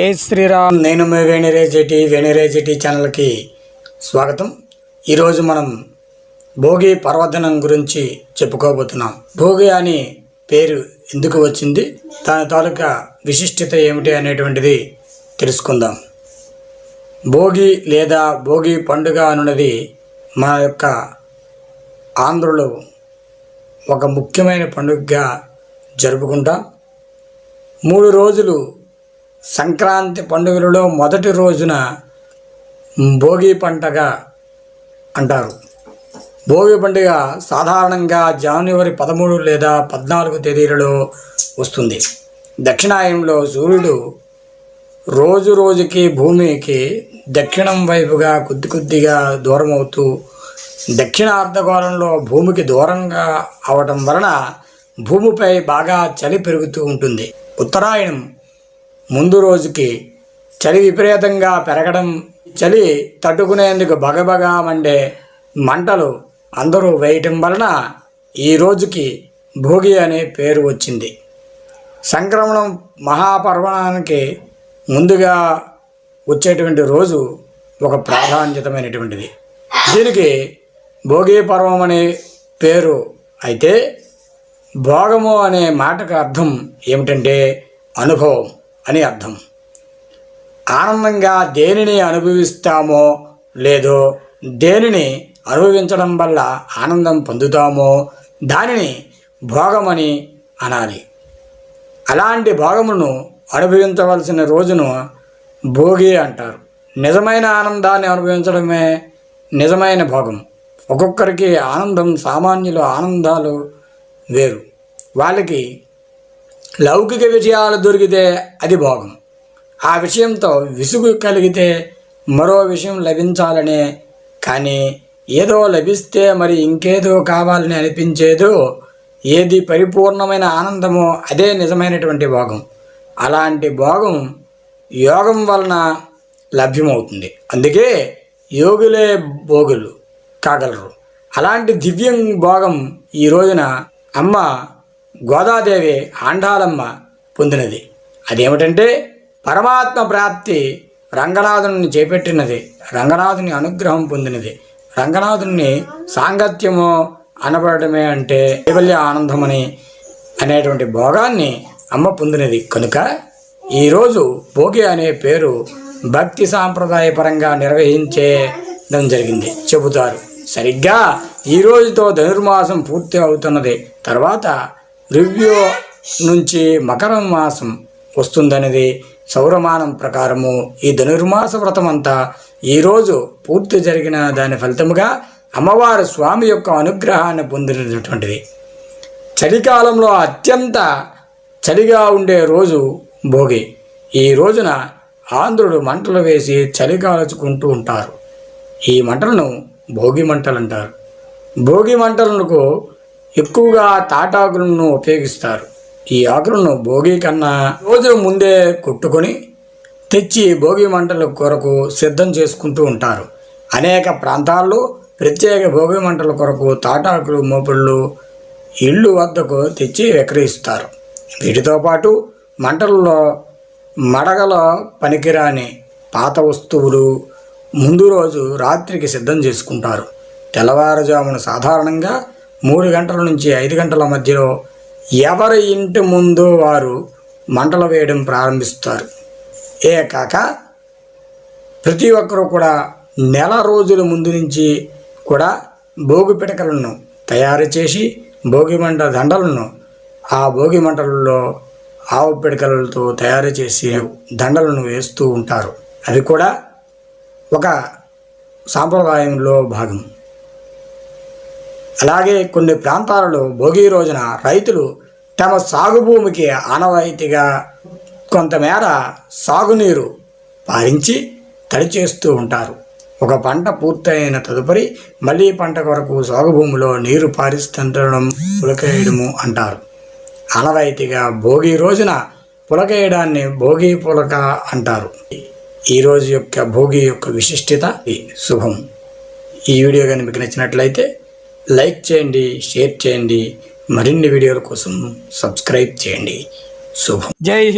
జై శ్రీరామ్. నేను మీ వేణిరేజెటి వేణిరేజెటి ఛానల్కి స్వాగతం. ఈరోజు మనం భోగి పర్వదనం గురించి చెప్పుకోబోతున్నాం. భోగి అని పేరు ఎందుకు వచ్చింది? దాని తాలూకా విశిష్టత ఏమిటి అనేటువంటిది తెలుసుకుందాం. భోగి లేదా భోగి పండుగ అనున్నది మన యొక్క ఆంధ్రులు ఒక ముఖ్యమైన పండుగగా జరుపుకుంటాం. మూడు రోజులు సంక్రాంతి పండుగలలో మొదటి రోజున భోగి పండగ అంటారు. భోగి పండుగ సాధారణంగా జనవరి పదమూడు లేదా పద్నాలుగు తేదీలలో వస్తుంది. దక్షిణాయంలో సూర్యుడు రోజు రోజుకి భూమికి దక్షిణం వైపుగా కొద్ది కొద్దిగా దూరం అవుతూ దక్షిణ అర్ధగోళంలో భూమికి దూరంగా అవటం వలన భూమిపై బాగా చలి పెరుగుతూ ఉంటుంది. ఉత్తరాయణం ముందు రోజుకి చలి విపరీతంగా పెరగడం చలి తట్టుకునేందుకు బగబగా మండే మంటలు అందరూ వేయటం వలన ఈ రోజుకి భోగి అనే పేరు వచ్చింది. సంక్రమణం మహాపర్వణానికి ముందుగా వచ్చేటువంటి రోజు ఒక ప్రాధాన్యతమైనటువంటిది. దీనికి భోగి పర్వం అనే పేరు అయితే భోగము అనే మాటకు అర్థం ఏమిటంటే అనుభవం. అని అర్థం. ఆనందంగా దేనిని అనుభవిస్తామో లేదో దేనిని అనుభవించడం వల్ల ఆనందం పొందుతామో దానిని భోగమని అనాలి. అలాంటి భోగమును అనుభవించవలసిన రోజును భోగి అంటారు. నిజమైన ఆనందాన్ని అనుభవించడమే నిజమైన భోగం. ఒక్కొక్కరికి ఆనందం సామాన్యుల ఆనందాలు వేరు. వాళ్ళకి లౌకిక విషయాలు దొరికితే అది భోగం. ఆ విషయంతో విసుగు కలిగితే మరో విషయం లభించాలనే కానీ ఏదో లభిస్తే మరి ఇంకేదో కావాలని అనిపించేదో ఏది పరిపూర్ణమైన ఆనందమో అదే నిజమైనటువంటి భోగం. అలాంటి భోగం యోగం వలన లభ్యమవుతుంది. అందుకే యోగులే భోగులు కాగలరు. అలాంటి దివ్యం భోగం ఈ రోజున అమ్మ గోదాదేవి ఆండాలమ్మ పొందినది. అదేమిటంటే పరమాత్మ ప్రాప్తి రంగనాథుని చేపట్టినది. రంగనాథుని అనుగ్రహం పొందినది. రంగనాథుని సాంగత్యము అనబడమే అంటే కేవల్య ఆనందమని అనేటువంటి భోగాన్ని అమ్మ పొందినది. కనుక ఈరోజు భోగి అనే పేరు భక్తి సాంప్రదాయపరంగా నిర్వహించేయడం జరిగింది. చెబుతారు. సరిగ్గా ఈ రోజుతో ధనుర్మాసం పూర్తి అవుతున్నది. తర్వాత రివ్యూ నుంచి మకర మాసం వస్తుందనేది సౌరమానం ప్రకారము. ఈ ధనుర్మాస వ్రతం అంతా ఈరోజు పూర్తి జరిగిన దాని ఫలితముగా అమ్మవారు స్వామి యొక్క అనుగ్రహాన్ని పొందినటువంటిది. చలికాలంలో అత్యంత చలిగా ఉండే రోజు భోగి. ఈ రోజున ఆంధ్రుడు మంటలు వేసి చలి కాల్చుకుంటూ ఉంటారు. ఈ మంటలను భోగి మంటలు అంటారు భోగి మంటలకు ఎక్కువగా తాటాకులను ఉపయోగిస్తారు. ఈ ఆకులను భోగి కన్నా రోజు ముందే కొట్టుకొని తెచ్చి భోగి మంటల కొరకు సిద్ధం చేసుకుంటూ ఉంటారు. అనేక ప్రాంతాల్లో ప్రత్యేక భోగి మంటల కొరకు తాటాకులు మోపుళ్ళు ఇళ్ళు వద్దకు తెచ్చి విక్రయిస్తారు. వీటితో పాటు మంటలలో మడగల పనికిరాని పాత వస్తువులు ముందు రోజు రాత్రికి సిద్ధం చేసుకుంటారు. తెల్లవారుజామున సాధారణంగా మూడు గంటల నుంచి ఐదు గంటల మధ్యలో ఎవరి ఇంటి ముందు వారు మంటలు వేయడం ప్రారంభిస్తారు. ఏ కాక ప్రతి ఒక్కరూ కూడా నెల రోజుల ముందు నుంచి కూడా భోగి పిడకలను తయారు చేసి భోగి మంట దండలను ఆ భోగి మంటలలో ఆవు పిడకలతో తయారు చేసి దండలను వేస్తూ ఉంటారు. అది కూడా ఒక సాంప్రదాయంలో భాగం. అలాగే కొన్ని ప్రాంతాలలో భోగి రోజున రైతులు తమ సాగు భూమికి ఆనవాయితీగా కొంతమేర సాగునీరు పారించి తడి చేస్తూ ఉంటారు. ఒక పంట పూర్తయిన తదుపరి మళ్ళీ పంట కొరకు సాగు భూమిలో నీరు పారిస్తుండడం పులకేయడము అంటారు. ఆనవాయితీగా భోగి రోజున పులకేయడాన్ని భోగి పులక అంటారు. ఈ రోజు యొక్క భోగి యొక్క విశిష్టత శుభం. ఈ వీడియో కానీ మీకు నచ్చినట్లయితే లైక్ చేయండి షేర్ చేయండి. మరిన్ని వీడియోల కోసం సబ్స్క్రైబ్ చేయండి. శుభం. జై